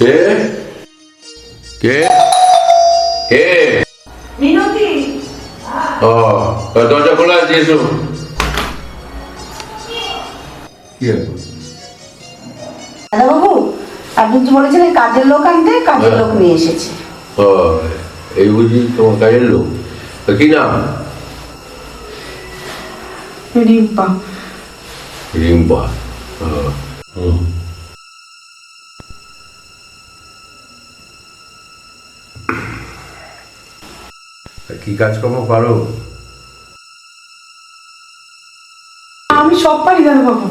কে? কে? কে? মিনতি। ও দরজা খোলা আছে এসো। কি আছে? দাদাবাবু আপনি যে বলেছেন কাজের লোক আনতে কাজের লোক নিয়ে এসেছে। ও এই বুঝি তোমার কাজের লোক। তা কি নাম? রিম্পা। রিম্পা ও, হুম। কি কাজকর্ম পারো? আমি সব পারি দাদাবাবু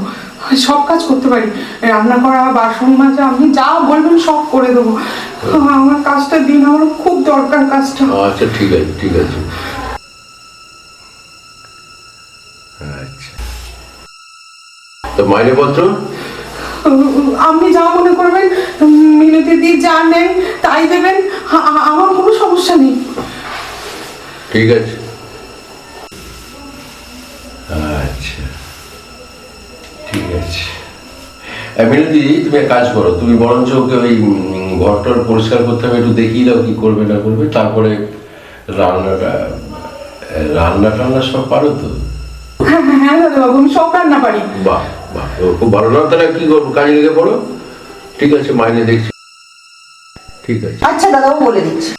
সব কাজ করতে পারি। রান্না করা বাসন মাজা আপনি যা বলবেন সব করে দেবো। আমার কাজটা দিন আমার খুব দরকার কাজটা। আচ্ছা ঠিক আছে ঠিক আছে। আচ্ছা। তো মাইনে পত্র আপনি যা মনে করবেন মিনতি দিয়ে যা নেন তাই দেবেন। আমার কোনো সমস্যা নেই। ঠিক আছে? আচ্ছা। ঠিক আছে। মিনতি তুমি এক কাজ করো তুমি বরঞ্চ ওকে ওই ঘরটর পরিষ্কার করতে হবে একটু দেখিয়ে দাও কি করবে না করবে তারপরে রান্নাটা রান্না টান্না সব পারো তো? হ্যাঁ হ্যাঁ হ্যাঁ দাদাবাবু আমি সব রান্না পারি। বাহ বাহ ও খুব ভালো। না তাহলে কি করব? কাজে লেগে পড়ো? ঠিক আছে মাইনে দেখছি। ঠিক আছে। আচ্ছা দাদাবাবু বলে দিচ্ছি।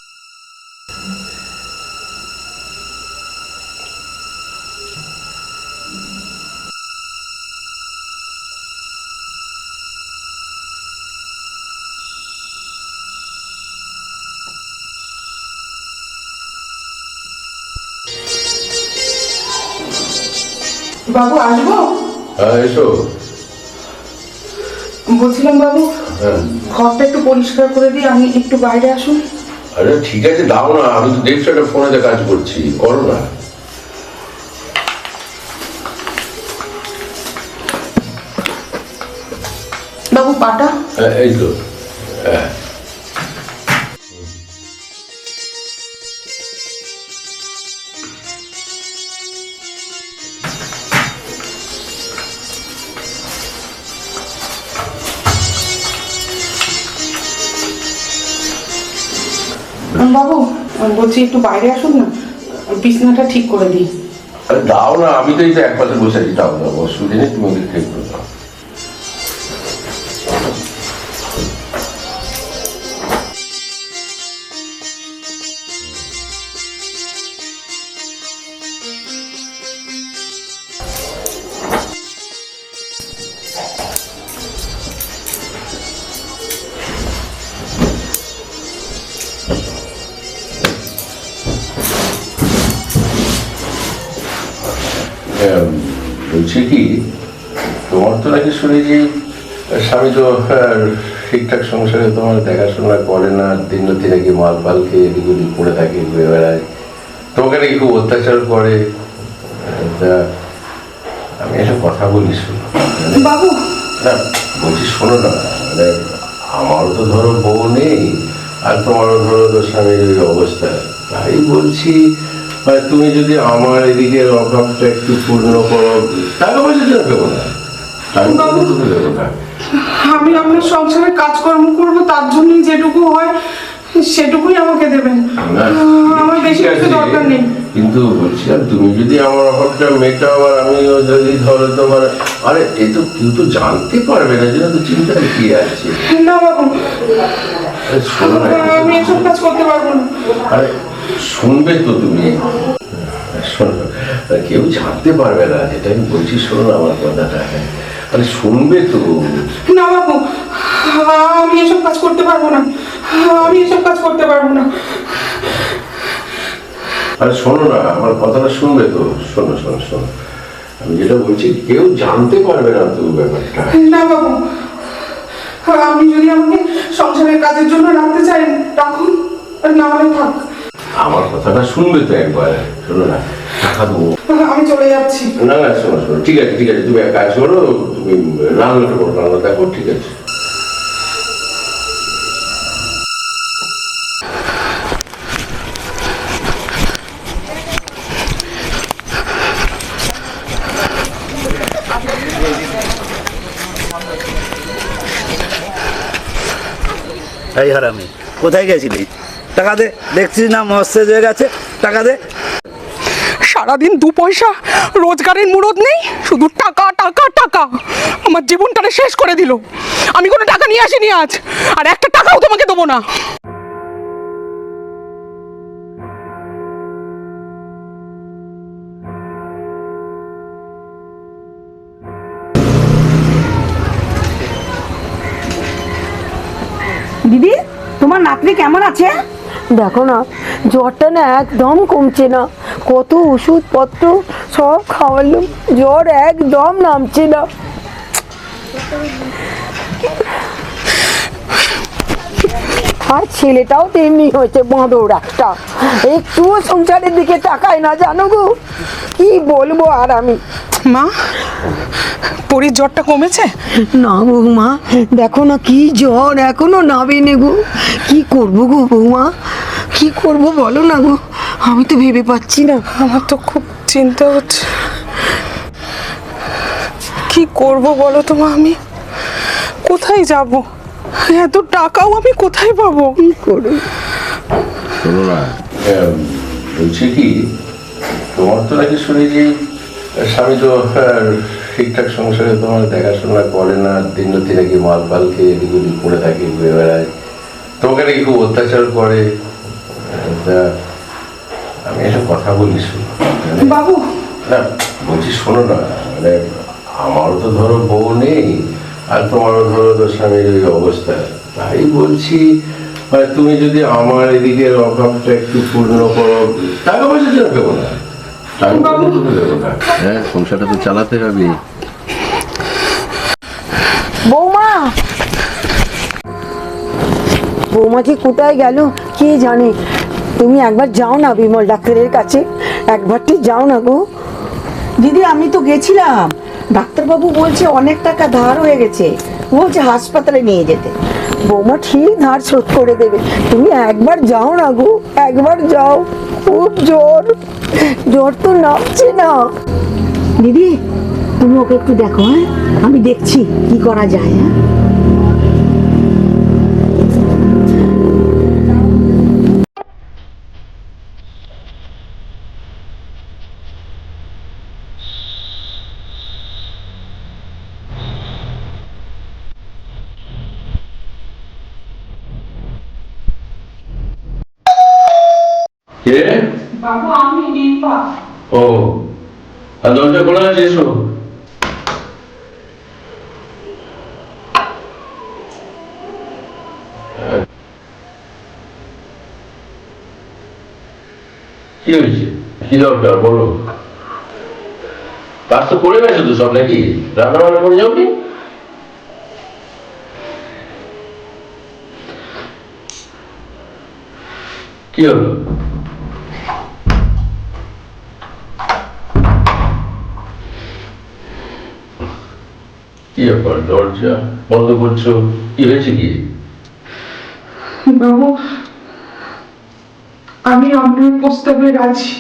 বাবু আসব? হ্যাঁ এসো। বলছিলাম বাবু হ্যাঁ। ঘরটা একটু পরিষ্কার করে দিয়ে আমি একটু বাইরে আসুন। আরে ঠিক আছে দাও না আমি তো দেখছ একটা ফোনেতে কাজ করছি করো না। বাবু পাটা? হ্যাঁ, এই তো। বাবু, বলছি একটু বাইরে আসুন না। বিছনাটা ঠিক করে দিই। দাও না, আমি তো এই তো এক পাশে বসে আছি, দাও না অসুবিধা নেই তুমি ঠিক করে দাও তো নাকি শুনেছি স্বামী তো ঠিকঠাক সংসারে তোমার দেখাশোনা করে না দিন রাতি নাকি মাল ফাল খেয়ে এদিক ওদিক পড়ে থাকে ঘুরে বেড়ায়? তোমাকে নাকি খুব অত্যাচার করে। আমি একটা কথা বলি শুনো। বাবু। না বলছি শোনো না মানে আমারও তো ধরো বউ নেই আর তোমারও ধরো তো স্বামীর ওই অবস্থা। তাই বলছি মানে তুমি যদি আমার এদিকের অভাবটা একটু পূর্ণ করো পয়সা জন্য দেবো না। আমি আপনার সংসারে কাজকর্ম করব তার জন্যই যেটুকু হয় সেটুকুই আমাকে দেবেন। আমার বেশি কিছু দরকার নেই। কিন্তু বলছিলাম তুমি যদি আমার অভাবটা মেটাও আর আমিও যদি ধরো তোমার আরে এ তো কেউ তো জানতে পারবে না যেন তো চিন্তার কি আছে? না বাবু। আমি এসব কাজ করতে পারব না। আরে শুনবে তো তুমি। শোনো কেউ জানতে পারবে না যেটা আমি বলছি শোনো আমার কথাটা। হ্যাঁ আরে শুনবে তো। না বাবু আমি এসব কাজ করতে পারব না। আমি এসব কাজ করতে পারব না। আরে শোনো না আমার কথাটা শুনবে তো। শোনো শোনো শোনো। আমি যেটা বলছি কেউ জানতে পারবে না তো ব্যাপারটা। না বাবু আপনি যদি আমাকে সংসারের কাজের জন্য রাখতে চান রাখুন। আর না হলে থাক। আমার কথাটা শুনবে তো একবার শোনো না টাকা দেবো আমি চলে যাচ্ছি। না না শোনো শোনো ঠিক আছে ঠিক আছে তুমি এক কাজ করো তুমি রান্নাটা করো রান্না দেখো ঠিক আছে। এই হারামি কোথায় গেছিলি? টাকা দে দেখছিস না মস্তেজ হয়ে গেছে টাকা দে। সারাদিন দু পয়সা রোজগারের মুরদ নেই শুধু টাকা টাকা টাকা। আমার জীবনটারে শেষ করে দিল। আমি কোনো টাকা নিয়ে আসিনি আজ আর একটা টাকাও তোমাকে দেবো না। দিদি তোমার নাতনি কেমন আছে? দেখো না, জ্বরটা না একদম কমছে না। কত ওষুধপত্র সব খাওয়ালাম, জ্বর একদম নামছে না। আর ছেলেটাও তেমনি হয়েছে বাঁদর একটা। একটুও সংসারের দিকে তাকায় না, জানো গো। কি বলব আর আমি? মা পরির জ্বরটা কমেছে? না বৌমা দেখো না কি জ্বর এখনও নামেনি গো। কি করব গো বৌমা? কি করব বলো না গো? আমি তো ভেবে পাচ্ছি না। আমার তো খুব চিন্তা হচ্ছে। কি করব বলো তো মা আমি? কোথায় যাব? এত টাকাও আমি কোথায় পাবো? কি করব? শোনো না বলছি কি তোমার তো নাকি শুনেছি স্বামী তো আহ, ঠিকঠাক সংসারে তোমার দেখাশোনা করে না দিন রাতি নাকি মাল পাল খেয়ে এদিক ওদিক পড়ে থাকে ঘুরে বেড়ায়। তোমাকে নাকি খুব অত্যাচার করে। আমি একটা কথা বলি শুনো। মানে- বাবু। না বলছি শোনো না মানে আমারও তো ধরো বউ নেই আর তোমারও ধরো তো স্বামীর ওই অবস্থা। তাই বলছি মানে তুমি যদি আমার এদিকের অভাবটা একটু পূর্ণ করো টাকা পয়সা জন্য না? হ্যাঁ সংসারটা তো চালাতে হবে। বৌমা! বৌমা কি কোথায় গেল কে জানে? তুমি একবার যাও না বিমল ডাক্তারের কাছে। একবারটি যাও না গো। দিদি আমি তো গেছিলাম। ডাক্তারবাবু বলছে অনেক টাকা ধার হয়ে গেছে। বলছে হাসপাতালে নিয়ে যেতে। বৌমা ঠিক ধার শোধ করে দেবে। তুমি একবার যাও না গো, একবার যাও। খুব জোর। জোর তো নামছে না। দিদি, তুমি ওকে একটু দেখো হ্যাঁ? আমি দেখছি কি করা যায় হ্যাঁ? কে? বাবু আমি দীপা ও আর দরজা খোলা আছে এসো। কি হয়েছে? কি দরকার বলো। কাজ তো করে গেছো তো সব নাকি? রান্না বান্না করে যাও কি হলো? কি কি ব্যাপার দরজা বন্ধ করছ? কি হয়েছে কি? বাবু আমি আপনার প্রস্তাবে রাজি।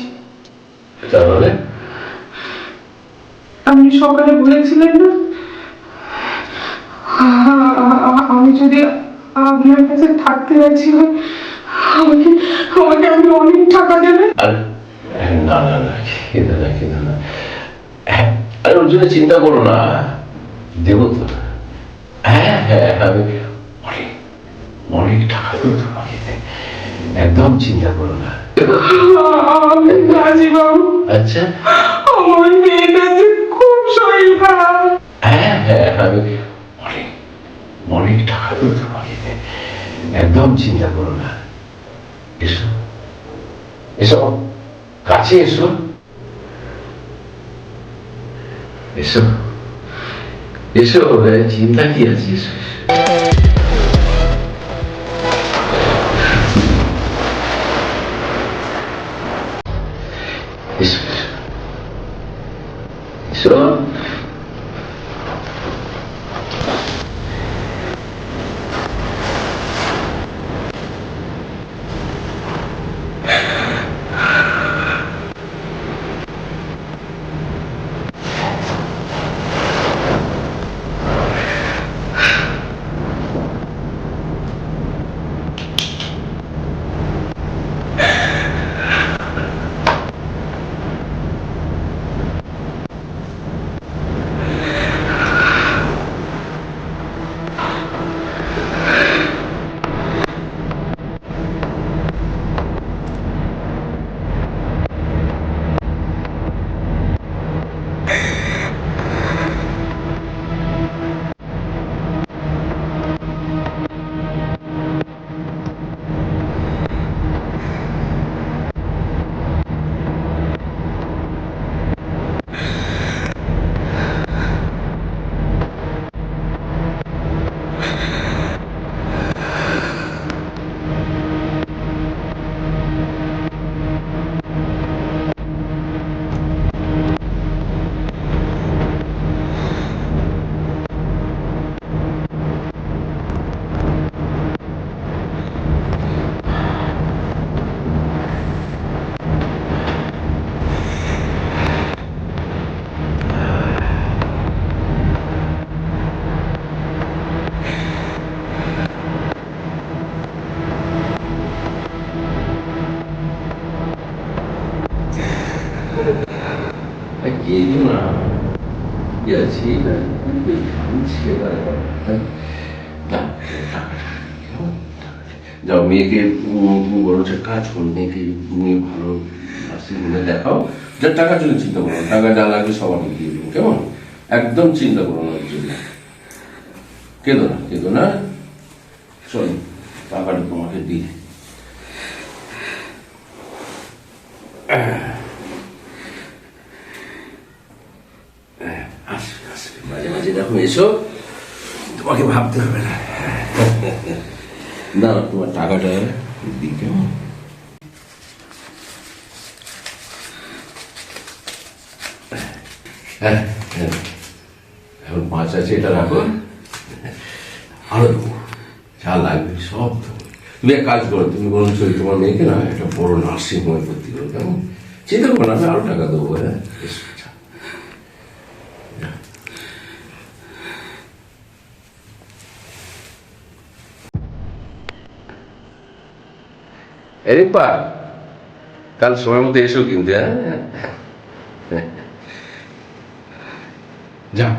তাহলে আপনি সকালে বলেছিলেন না? আমি যদি আপনার কাছে থাকতে রাজি হই আমাকে আমাকে আপনি অনেক টাকা দেবেন। না না না কেঁদে না কেঁদে না আরে ওর জন্য চিন্তা করো না। দেবো তো। হ্যাঁ হ্যাঁ আমি অনেক অনেক টাকা দেবো তোমাকে একদম চিন্তা করো না। আচ্ছা। আমার মেয়েটা যে খুব শরীর খারাপ। হ্যাঁ হ্যাঁ আমি অনেক অনেক টাকা দেবো তোমাকে একদম চিন্তা করো না। এসো। এসো কাছে এসো। এসো। এসো এ, চিন্তা কি আছে এসো এসো এসো কেঁদো না কি আছে? না কাঁদছি এবার। না, যাও মেয়েকে বরঞ্চ কাজ করো মেয়েকে মেয়ে ভালো দেখাও। যা টাকার জন্য চিন্তা করো। টাকা যা লাগবে সব আমি কেমন? একদম চিন্তা করো না জন্য কেঁদো না কেঁদো না। চলো টাকাটা তোমাকে দিই আসবে আসবে দেখো এসো। তোমাকে ভাবতে হবে না। না তোমার টাকাটা দিই কেমন? হ্যাঁ হ্যাঁ। এখন পাঁচ আছে এটা রাখো। আরও দেবো। যা লাগবে সব দেবো। তুমি এক কাজ করো তুমি বলছো তোমার মেয়েকে না একটা বড় নার্সিং হোমে ভর্তি করো কেমন? চিন্তা করো না আমি আরও টাকা দেবো হ্যাঁ? এসো, যাও। এরে পা কাল সময় মতো এসো কিন্তু হ্যাঁ যাও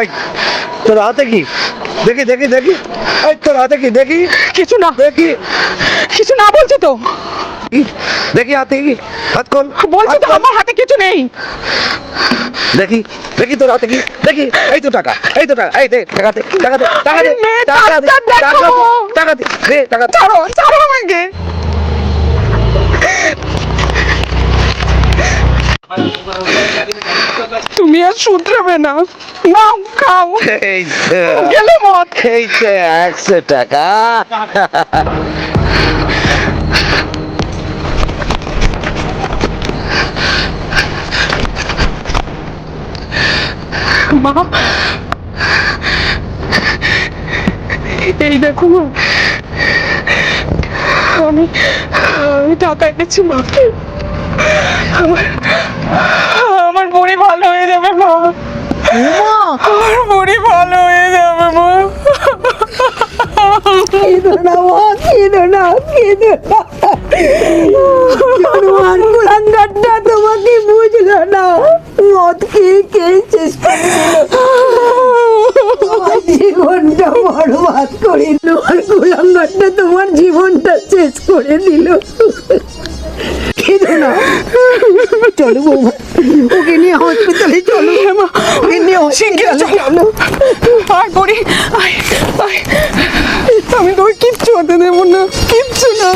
এই তোর হাতে কি? দেখি দেখি দেখি। এই তোর হাতে কি? দেখি। কিছু না। দেখি। কিছু না বলছে তো। দেখি হাতে কি? হাত খোল। বলছি তো আমার হাতে কিছু নেই। দেখি দেখি তোর হাতে কি? দেখি। এই তো টাকা। এই তো টাকা। এই দে টাকা দে টাকা দে টাকা দে টাকা দে টাকা দে। টাকা দে দে টাকা ছাড়ো ছাড়ো আমাকে। তুমি আর শুধরাবে না। নাও খাও। এই গেলে মত এই যে একশো টাকা। মা। এই দেখো মা। আমি আমি টাকা এনেছি মা আমার আমার বুড়ি ভালো হয়ে যাবে মা। আমার বুড়ি ভালো হয়ে যাবে মা। কেঁদো না মা কেঁদো না কেঁদো না। জন্মার কুলাঙ্গারটা তোমাকে বুঝলো না। মদ খেয়ে খেয়ে শেষ করে তোমার জীবনটা বরবাদ করে দিল। আর কুলাঙ্গারটা তোমার জীবনটা শেষ করে দিল। কেঁদো না। চলো বৌমা। ওকে নিয়ে হসপিটালে চলো। ওকে নিয়ে হসপিটালে চলো। আয় আয় আমি তোকে কিচ্ছু হতে দেবো না। কিচ্ছু না।